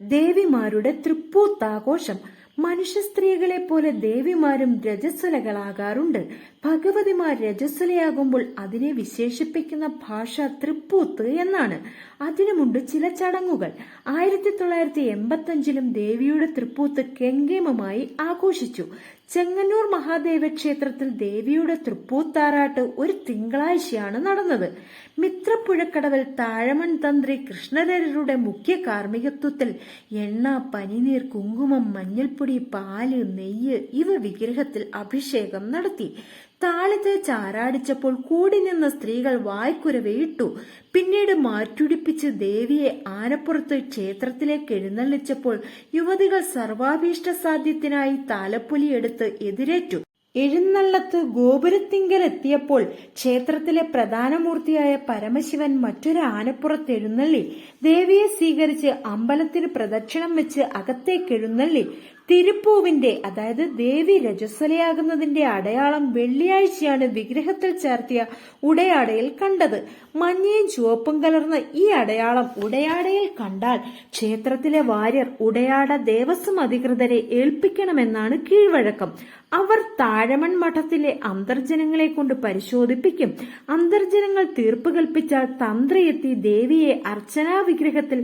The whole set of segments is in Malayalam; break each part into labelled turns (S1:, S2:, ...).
S1: ദേവിമാരുടെ തൃപ്പൂത്താഘോഷം മനുഷ്യ സ്ത്രീകളെ പോലെ ദേവിമാരും രജസ്വലകളാകാറുണ്ട്. ഭഗവതിമാർ രജസ്വലയാകുമ്പോൾ അതിനെ വിശേഷിപ്പിക്കുന്ന ഭാഷ തൃപ്പൂത്ത് എന്നാണ്. അതിനുമുണ്ട് ചില ചടങ്ങുകൾ. ആയിരത്തി തൊള്ളായിരത്തി എൺപത്തി അഞ്ചിലും ദേവിയുടെ തൃപ്പൂത്ത് കെങ്കേമമായി ആഘോഷിച്ചു. ചെങ്ങന്നൂർ മഹാദേവ ക്ഷേത്രത്തിൽ ദേവിയുടെ തൃപ്പൂത്താറാട്ട് ഒരു തിങ്കളാഴ്ചയാണ് നടന്നത്. മിത്രപ്പുഴക്കടവിൽ താഴമൺ തന്ത്രി കൃഷ്ണരരുടെ മുഖ്യ കാർമ്മികത്വത്തിൽ എണ്ണ പനിനീർ കുങ്കുമം മഞ്ഞൾപ്പൊടി പാൽ നെയ്യ് ഇവ വിഗ്രഹത്തിൽ അഭിഷേകം നടത്തി. താളത്ത് ചാരാടിച്ചപ്പോൾ കൂടി നിന്ന സ്ത്രീകൾ വായ്ക്കുരവയിട്ടു പിന്നീട് മാറ്റുടിപ്പിച്ച് ദേവിയെ ആനപ്പുറത്ത് ക്ഷേത്രത്തിലേക്ക് എഴുന്നള്ളിച്ചപ്പോൾ യുവതികൾ സർവാഭീഷ്ട സാധ്യത്തിനായി താലപ്പൊലിയെടുത്ത് എതിരേറ്റു. എഴുന്നള്ളത്ത് ഗോപുരത്തിങ്കലെത്തിയപ്പോൾ ക്ഷേത്രത്തിലെ പ്രധാനമൂർത്തിയായ പരമശിവൻ മറ്റൊരു ആനപ്പുറത്ത് എഴുന്നള്ളി. ദേവിയെ സ്വീകരിച്ച് അമ്പലത്തിന് പ്രദക്ഷിണം വെച്ച് അകത്തേക്ക് എഴുന്നള്ളി. തിരുപ്പൂവിന്റെ അതായത് ദേവി രജസ്വലയാകുന്നതിന്റെ അടയാളം വെള്ളിയാഴ്ചയാണ് വിഗ്രഹത്തിൽ ചേർത്തിയ ഉടയാടയിൽ കണ്ടത്. മഞ്ഞയും ചുവപ്പും കലർന്ന ഈ അടയാളം ഉടയാടയിൽ കണ്ടാൽ ക്ഷേത്രത്തിലെ വാര്യർ ഉടയാട ദേവസ്വം അധികൃതരെ ഏൽപ്പിക്കണമെന്നാണ് കീഴ്വഴക്കം. അവർ താഴമൺ മഠത്തിലെ അന്തർജനങ്ങളെ കൊണ്ട് പരിശോധിപ്പിക്കും. അന്തർജനങ്ങൾ തീർപ്പ് കൽപ്പിച്ചാൽ തന്ത്രിയെത്തി ദേവിയെ അർച്ചനാ വിഗ്രഹത്തിൽ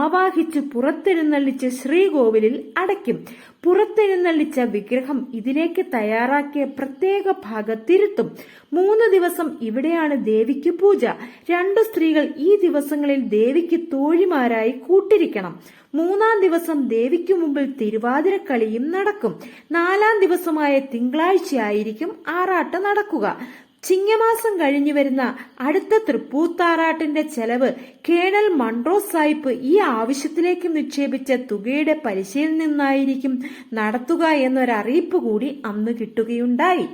S1: ആവാഹിച്ച് പുറത്തെഴുന്നള്ളിച്ച് ശ്രീകോവിലിൽ അടയ്ക്കും. പുറത്തെഴുന്നള്ളിച്ച വിഗ്രഹം ഇതിലേക്ക് തയ്യാറാക്കിയ പ്രത്യേക ഭാഗത്തിരുത്തും മൂന്ന് ദിവസം ഇവിടെയാണ് ദേവിക്ക് പൂജ. രണ്ടു സ്ത്രീകൾ ഈ ദിവസങ്ങളിൽ ദേവിക്ക് തോഴിമാരായി കൂട്ടിരിക്കണം. മൂന്നാം ദിവസം ദേവിക്ക് മുമ്പിൽ തിരുവാതിരക്കളിയും നടക്കും. നാലാം ദിവസമായ തിങ്കളാഴ്ചയായിരിക്കും ആറാട്ട് നടക്കുക. ചിങ്ങമാസം കഴിഞ്ഞു വരുന്ന അടുത്ത തൃപ്പൂത്താറാട്ടിന്റെ ചെലവ് കേണൽ മൺട്രോ സായിപ്പ് ഈ ആവശ്യത്തിലേക്ക് നിക്ഷേപിച്ച തുകയുടെ പലിശയിൽ നിന്നായിരിക്കും നടത്തുക എന്നൊരറിയിപ്പ് കൂടി അന്ന് കിട്ടുകയുണ്ടായി.